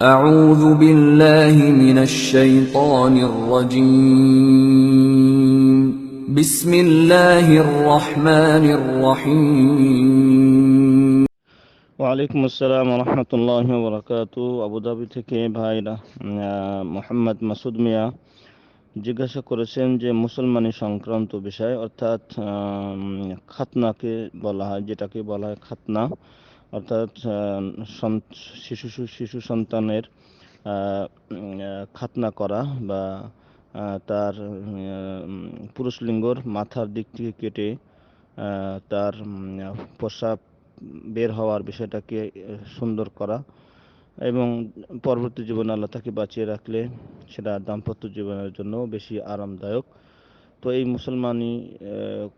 أعوذ بالله من الشيطان الرجيم بسم الله الرحمن الرحيم ওয়ালাইকুম আসসালাম রহমতুল্লাহ বরকাত আবুধাবি থেকে ভাইরা আহ, মোহাম্মদ মাসুদ মিয়া জিজ্ঞাসা করেছেন যে মুসলমানি সংক্রান্ত বিষয় অর্থাৎ আম, খাতনাকে বলা হয় যেটাকে বলা হয় খাতনা অর্থাৎ শিশু শিশু সন্তানের খাতনা করা বা তার পুরুষ লিঙ্গর মাথার দিক থেকে কেটে তার প্রস্রাব বের হওয়ার বিষয়টাকে, সুন্দর করা এবং পরবর্তী জীবনে আল্লাহ তাকে বাঁচিয়ে রাখলে সেটা দাম্পত্য জীবনের জন্য বেশি আরামদায়ক। তো এই মুসলমানি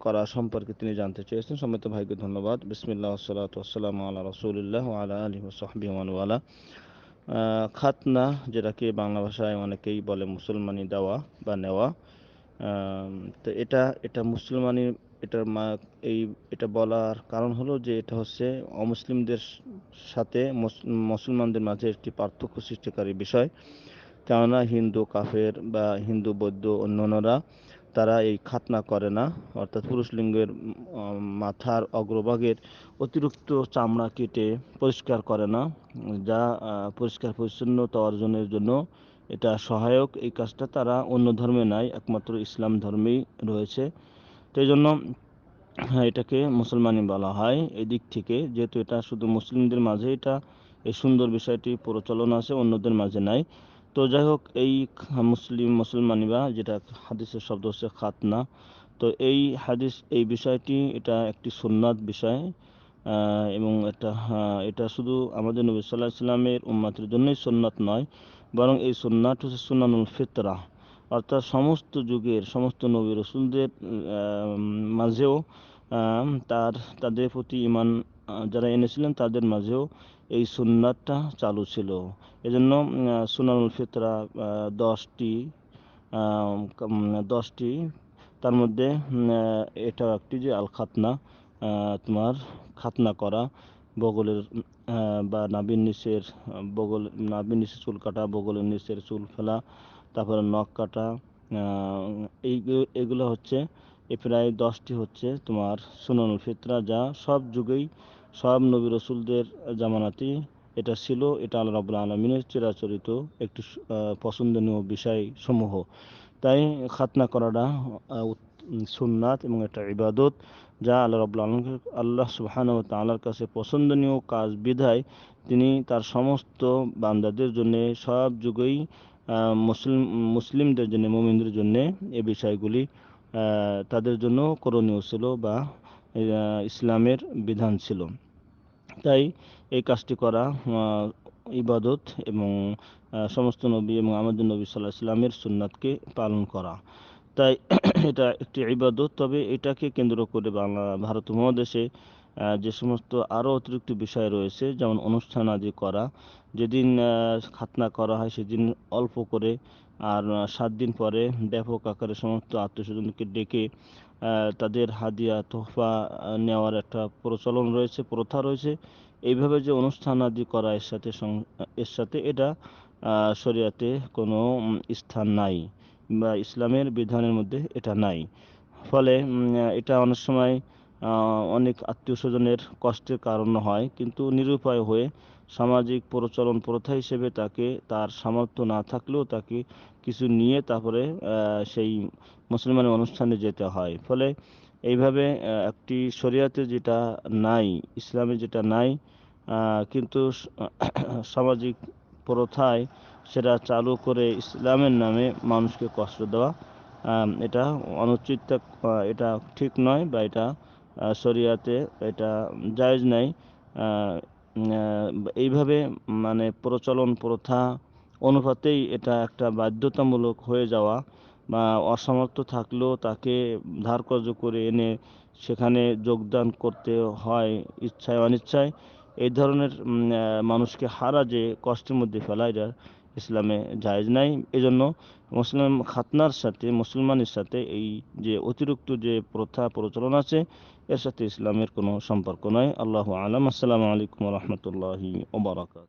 করা সম্পর্কে তিনি জানতে চেয়েছেন। সম্মিত ভাইকে ধন্যবাদ। বিসমিল্লাহ সালাত আসসালাম আল্লাহ রসুলিল্লাহ আলা আলী সাহবি ওয়ালা খাতনা, যেটাকে বাংলা ভাষায় অনেকেই বলে মুসলমানি দেওয়া বা নেওয়া। তো এটা এটা মুসলমানি, এটার মা, এই, এটা বলার কারণ হলো যে এটা হচ্ছে অমুসলিমদের সাথে মুস- মুসলমানদের মাঝে একটি পার্থক্য সৃষ্টিকারী বিষয়। কেননা হিন্দু, কাফের বা হিন্দু, বৌদ্ধ, অন্যান্যরা তারা এই খাতনা করে না। অর্থাৎ পুরুষ লিঙ্গের মাথার অগ্রভাগের অতিরিক্ত চামড়া কেটে পরিষ্কার করে না যা পরিষ্কার পরিচ্ছন্নতা অর্জনের জন্য এটা সহায়ক। এই কাজটা তারা অন্য ধর্মে নাই একমাত্র ইসলাম ধর্মেই রয়েছে। তো জন্য হ্যাঁ, এটাকে মুসলমানি বলা হয় এই দিক থেকে। যেহেতু এটা শুধু মুসলিমদের মাঝে এটা এই সুন্দর বিষয়টি প্রচলন আছে অন্যদের মাঝে নাই। তো যাই হোক এই মুসলিম মুসলমানি বা যেটা হাদিসের শব্দ হচ্ছে খাতনা, তো এই হাদিস, এই বিষয়টি এটা একটি সুন্নাত বিষয় এবং এটা এটা শুধু আমাদের নবী সাল্লাহ ইসলামের উম্মাতের জন্যই সুন্নাত নয়, বরং এই সুন্নাত হচ্ছে সুনানুল ফিতরা, অর্থাৎ সমস্ত যুগের, সমস্ত নবী রসুলদের মাঝেও তার, তাদের প্রতি ইমান যারা এনেছিলেন তাদের মাঝেও এই সুন্নাতটা চালু ছিল। এজন্য সুনানুল ফিতরা দশটি দশটি, তার মধ্যে এটা একটি যে আল খাতনা তোমার খাতনা করা, বগলের বা নাবির নিচের, বগল নাবির নিচে চুল কাটা, বগলের নিচের চুল ফেলা, তারপরে নখ কাটা এই, এগুলো হচ্ছে, এ প্রায় দশটি হচ্ছে তোমার সুনানুল ফিতরা, যা সব যুগেই সব নবী রসুলদের জামানাতেই এটা ছিল, এটা আল্লাহ রাবুল আলমিনের চিরাচরিত একটি পছন্দনীয় বিষয় সমূহ। তাই খাতনা করাটা সুন্নাত এবং একটা ইবাদত যা আল্লাহ রাবুল আলমকে আল্লাহ সুবহান ও তাআলার কাছে পছন্দনীয় কাজ, বিধায় তিনি তার সমস্ত বান্দাদের জন্য, সব যুগেই মুসলিম, মুসলিমদের জন্য, মোমিনদের জন্য এ বিষয়গুলি তাদের জন্য করণীয় ছিল বা ইসলামের বিধান ছিল। তাই এই কাজটি করা ইবাদত এবং সমস্ত নবী এবং আমাদের নবী সাল্লাহ ইসলামের সুন্নাতকে পালন করা। তাই এটা একটি ইবাদত, তবে এটাকে কেন্দ্র করে বাংলা, ভারত মহাদেশে যে সমস্ত আরও অতিরিক্ত বিষয় রয়েছে, যেমন অনুষ্ঠান আদি করা, যেদিন খাতনা করা হয় সেদিন অল্প করে, আর সাত দিন পরে ব্যাপক আকারে সমস্ত আত্মীয় স্বজনকে ডেকে তাদের হাদিয়া, তোহফা নেওয়ার একটা প্রচলন রয়েছে, প্রথা রয়েছে। এইভাবে যে অনুষ্ঠান আদি করা এর সাথে এর সাথে এটা শরিয়াতে কোনো স্থান নাই বা ইসলামের বিধানের মধ্যে এটা নাই। ফলে এটা অনেক সময় অনেক আত্মীয় স্বজনের কষ্টের কারণ হয়। কিন্তু নিরুপায় হয়ে সামাজিক প্রচলন প্রথা হিসেবে তাকে তার সামর্থ্য না থাকলেও তাকে কিছু নিয়ে তারপরে সেই মুসলমানের অনুষ্ঠানে যেতে হয়। ফলে এইভাবে একটি শরিয়াতে যেটা নাই, ইসলামে যেটা নাই কিন্তু সামাজিক প্রথায় সেটা চালু করে ইসলামের নামে মানুষকে কষ্ট দেওয়া এটা অনুচিত এটা ঠিক নয় বা এটা শরিয়াতে এটা জায়েজ নাই। এইভাবে মানে প্রচলন প্রথা অনুপাতেই এটা একটা বাধ্যতামূলক হয়ে যাওয়া বা অসমর্থ থাকলেও তাকে ধার কর্জ করে এনে সেখানে যোগদান করতে হয় ইচ্ছায় অনিচ্ছায়। এই ধরনের মানুষকে হারা যে কষ্টের মধ্যে ফেলা এটা ইসলামে জায়েজ নাই। এজন্য মুসলিম খাতনার সাথে, মুসলমানের সাথে এই যে অতিরিক্ত যে প্রথা প্রচলন আছে, এর সাথে ইসলামের কোনো সম্পর্ক নয় আল্লাহ আলম। আসসালামু আলাইকুম রহমতুল্লাহি ওবরাকাত